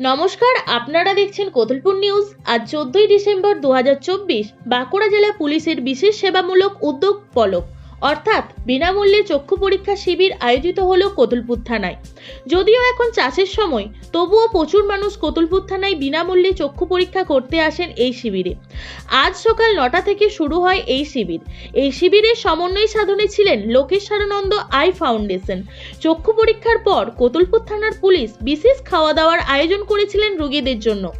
নমস্কার, আপনারা দেখছেন কোথলপুর নিউজ। আজ চোদ্দই ডিসেম্বর দু হাজার চব্বিশ, বাঁকুড়া জেলা পুলিশের বিশেষ সেবামূলক উদ্যোগ পলক। অর্থাৎ বিনামূল্যে চক্ষু পরীক্ষা শিবির আয়োজিত হলো কোতলপুর থানায়। যদিও এখন চাষের সময়, তবুও প্রচুর মানুষ কোতলপুর থানায় বিনামূল্যে চক্ষু পরীক্ষা করতে আসেন এই শিবিরে। আজ সকাল নটা থেকে শুরু হয় এই শিবির। এই শিবিরের সমন্বয় সাধনে ছিলেন লোকেশ্বরানন্দ আই ফাউন্ডেশন। চক্ষু পরীক্ষার পর কোতুলপুর থানার পুলিশ বিশেষ খাওয়া দাওয়ার আয়োজন করেছিলেন রোগীদের জন্য।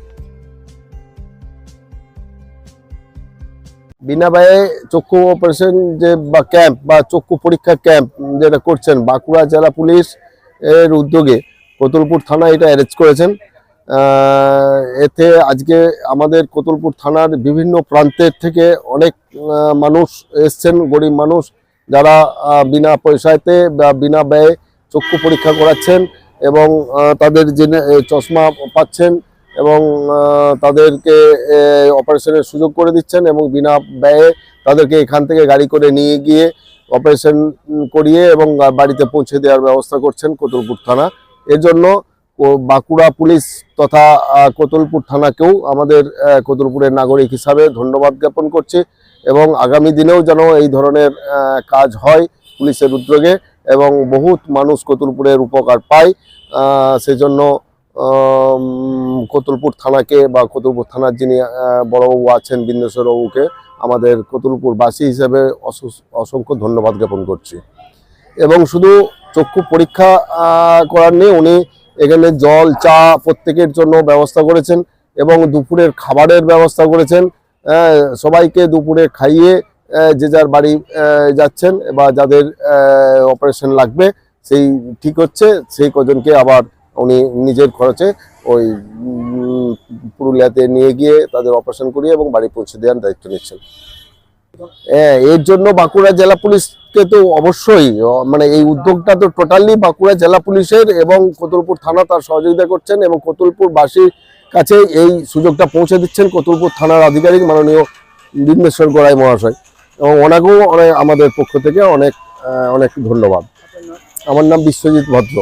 বিনা ব্যয়ে চক্ষু অপারেশন যে বা ক্যাম্প বা চক্ষু পরীক্ষা ক্যাম্প যেটা করছেন বাঁকুড়া জেলা পুলিশ এর উদ্যোগে কতুলপুর থানা এটা অ্যারেঞ্জ করেছেন। এতে আজকে আমাদের কতুলপুর থানার বিভিন্ন প্রান্তের থেকে অনেক মানুষ এসছেন, গরিব মানুষ যারা বিনা পয়সাতে বা বিনা ব্যয়ে চক্ষু পরীক্ষা করাচ্ছেন এবং তাদের জেনে চশমা পাচ্ছেন। এবং তাদেরকে অপারেশনের সুযোগ করে দিচ্ছেন এবং বিনা ব্যয়ে তাদেরকে এখান থেকে গাড়ি করে নিয়ে গিয়ে অপারেশন করিয়ে এবং বাড়িতে পৌঁছে দেওয়ার ব্যবস্থা করছেন কোতুলপুর থানা। এর জন্য বাঁকুড়া পুলিশ তথা কোতুলপুর থানাকেও আমাদের কোতুলপুরের নাগরিক হিসাবে ধন্যবাদ জ্ঞাপন করছি এবং আগামী দিনেও যেন এই ধরনের কাজ হয় পুলিশের উদ্যোগে এবং বহুত মানুষ কোতুলপুরের উপকার পায় সেজন্য কতুলপুর থানাকে বা কতুলপুর থানার যিনি বড়বাবু আছেন বিন্দেশ্বর বাবুকে, আমাদের কতুলপুর বাসী হিসেবে অসংখ্য ধন্যবাদ জ্ঞাপন করছি। এবং শুধু চক্ষু পরীক্ষা করার নেই, উনি এখানে জল, চা প্রত্যেকের জন্য ব্যবস্থা করেছেন এবং দুপুরের খাবারের ব্যবস্থা করেছেন। সবাইকে দুপুরে খাইয়ে যে যার বাড়ি যাচ্ছেন বা যাদের অপারেশন লাগবে, সেই ঠিক হচ্ছে, সেই কজনকে আবার উনি নিজের খরচে ওই পুরুলিয়াতে নিয়ে গিয়ে তাদের অপারেশন করিয়ে এবং বাড়ি পৌঁছে দেওয়ার দায়িত্ব নিচ্ছেন। হ্যাঁ এর জন্য বাঁকুড়া জেলা পুলিশকে তো অবশ্যই মানে এই উদ্যোগটা তো টোটালি বাঁকুড়া জেলা পুলিশের এবং কোতুলপুর থানা তার সহযোগিতা করছেন এবং কোতুলপুর বাসীর কাছে এই সুযোগটা পৌঁছে দিচ্ছেন কোতুলপুর থানার আধিকারিক মাননীয় বিন্দেশ্বর গোড়াই মহাশয়। এবং ওনাকেও অনেক আমাদের পক্ষ থেকে অনেক অনেক ধন্যবাদ। আমার নাম বিশ্বজিৎ ভদ্র।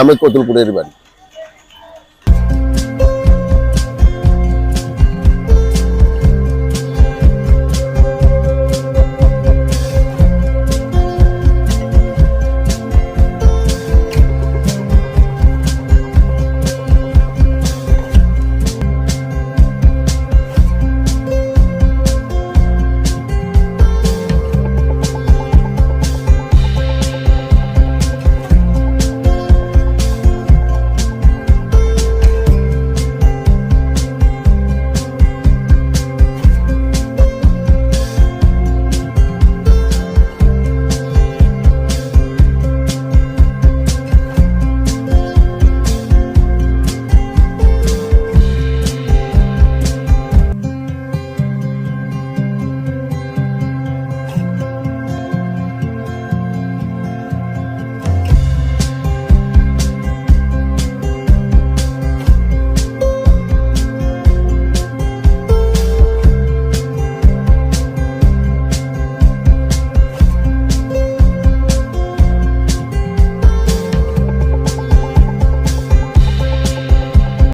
আমি কতুলপুরের বাড়ি।